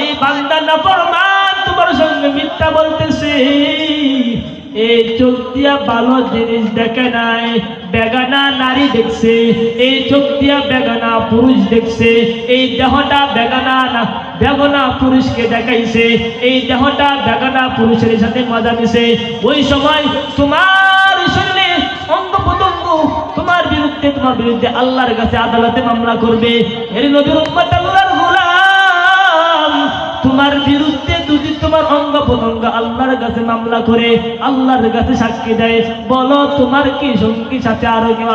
এই বান্দা না ফরমান তোমার সঙ্গে মিথ্যা বলতেছে। এই চোখ দিয়া ভালো জিনিস দেখে নাই, বেগানা নারী দেখছে। এই চোখ দিয়া বেগানা পুরুষ দেখছে। এই দেহটা বেগানা না, বেগনা পুরুষকে দেখাইছে। এই দেহটা বেগানা পুরুষের সাথে মজা দিছে ওই সময় তোমার শরীরে অঙ্গ প্রত্যঙ্গ তোমার বিরুদ্ধে আল্লাহর কাছে আদালতে মামলা করবে। এর নবীর উম্মত আল্লাহর গোলাম। তোমার বিরুদ্ধে সাক্ষী দেয়, বলো তোমার কি সাথে আরও কেউ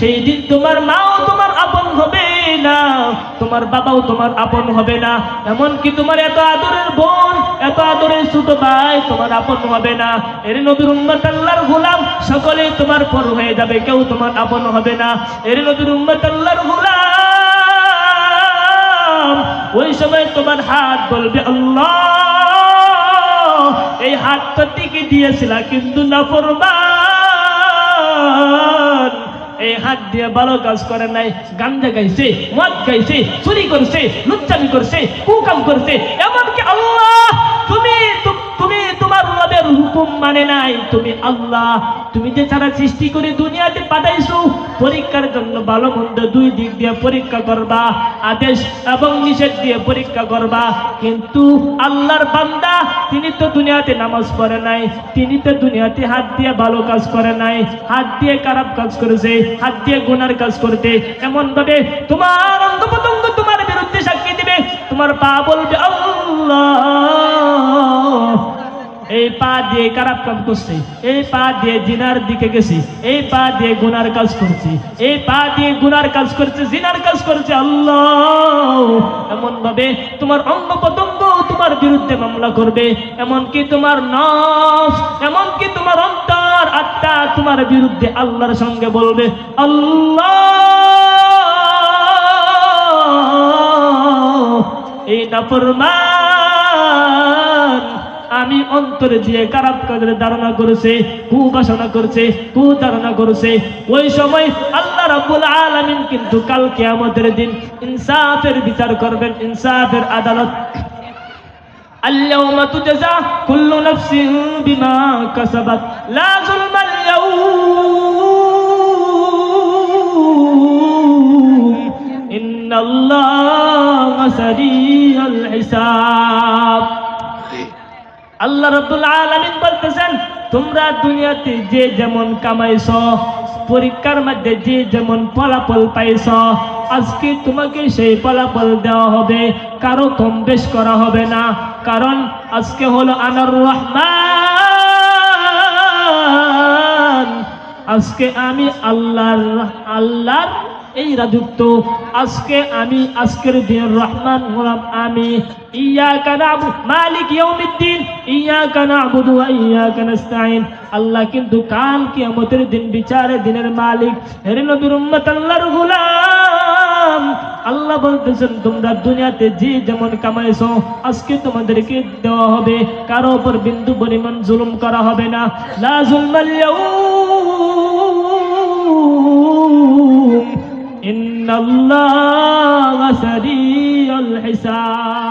সেই দিন তোমার মাও তোমার বাবাও তোমার আপন হবে না। এমনকি তোমার এত আদরের বোন, এত আদরের ছোট ভাই তোমার আপন হবে না। এর নবীর উম্মত আল্লাহর গোলাম সকলে তোমার পর হয়ে যাবে, কেউ তোমার আপন হবে না। এর নবীর উম্মত আল্লাহর গোলাম, ওই সময় তোমার হাত বলবে, আল্লাহ! এই হাতটা টিকে দিয়েছিল, কিন্তু না ফরমান এই হাত দিয়ে ভালো কাজ করে নাই, গাঞ্জা গাইছে মদ গাইছে চুরি করছে লুচ্চামি করছে, কুকাম করছে। এমনকি আল্লাহ, তুমি হুকুম মানে নাই। তুমি আল্লাহ, তুমি যে যারা সৃষ্টি করে দুনিয়াতে পাঠাইছো, পরীক্ষার জন্য ভালো মন্দ দুই দিক দিয়ে পরীক্ষা করবা, আদেশ এবং নিষেধ দিয়ে পরীক্ষা করবা। কিন্তু আল্লাহর বান্দা, তিনি তো দুনিয়াতে নামাজ পড়ে নাই, তিনি তো দুনিয়াতে হাত দিয়ে ভালো কাজ করে নাই, হাত দিয়ে খারাপ কাজ করেছে, হাত দিয়ে গুনার কাজ করতে। এমন ভাবে তোমার অঙ্গ প্রত্যঙ্গ তোমার বিরুদ্ধে সাক্ষী দিবে। তোমার পা বলবে, আল্লাহ! এই পা দিয়ে খারাপ কাজ করছে, এই পা দিয়ে জিনার দিকে গেছি, এই পা দিয়ে গুনার কাজ করছি, এই পা দিয়ে গুনার কাজ করছে, জিনার কাজ করছে আল্লাহ। এমন ভাবে তোমার অঙ্গ প্রত্যঙ্গ তোমার বিরুদ্ধে মামলা করবে, এমনকি তোমার নফ এমনকি তোমার অন্তর, আত্মা তোমার বিরুদ্ধে আল্লাহর সঙ্গে বলবে, আল্লাহ। এই নাফরমান আমি অন্তরে দিয়ে খারাপ কাজের ধারণা করেছে কুবাসনা করছে কু ধারণা করেছে ওই সময় আল্লাহ রাব্বুল আলামিন কিন্তু কাল কিয়ামতের দিন ইনসাফের বিচার করবেন ইনসাফের আদালত اليوم تجزى كل نفس بما كسبت لا ظلم اليوم إن الله سريع الحساب আল্লাহ রব্বুল আলামিন বলতেছেন, তোমরা দুনিয়াতে যে যেমন কামাইছ, পরীক্ষার মধ্যে যে যেমন ফলাফল পাইছ, আজকে তোমাকে সেই ফলাফল দেওয়া হবে, কারও কম বেশ করা হবে না। কারণ আজকে হলো আনার রহমান। আজকে আমি আল্লাহর আল্লাহর এই রাজত্ব আজকে আমি, আজকের দিন রহমান হলাম আমি। মালিক ইয়াউমিদ্দিন। ইয়াকা নাবুদু ওয়া ইয়াকা নাস্তাইন আল্লাহ কিন্তু কাল কিয়ামতের দিন বিচারের দিনের মালিক। হে নবীর উম্মত, আল্লাহর গোলাম। আল্লাহ বলতেছেন, তোমরা দুনিয়াতে যে যেমন কামাইছো, আজকে তোমাদেরকে দেওয়া হবে। কারও উপর বিন্দু পরিমাণ জুলুম করা হবে না। লা জুলমাল ইয়াউম। الله سريع الحساب.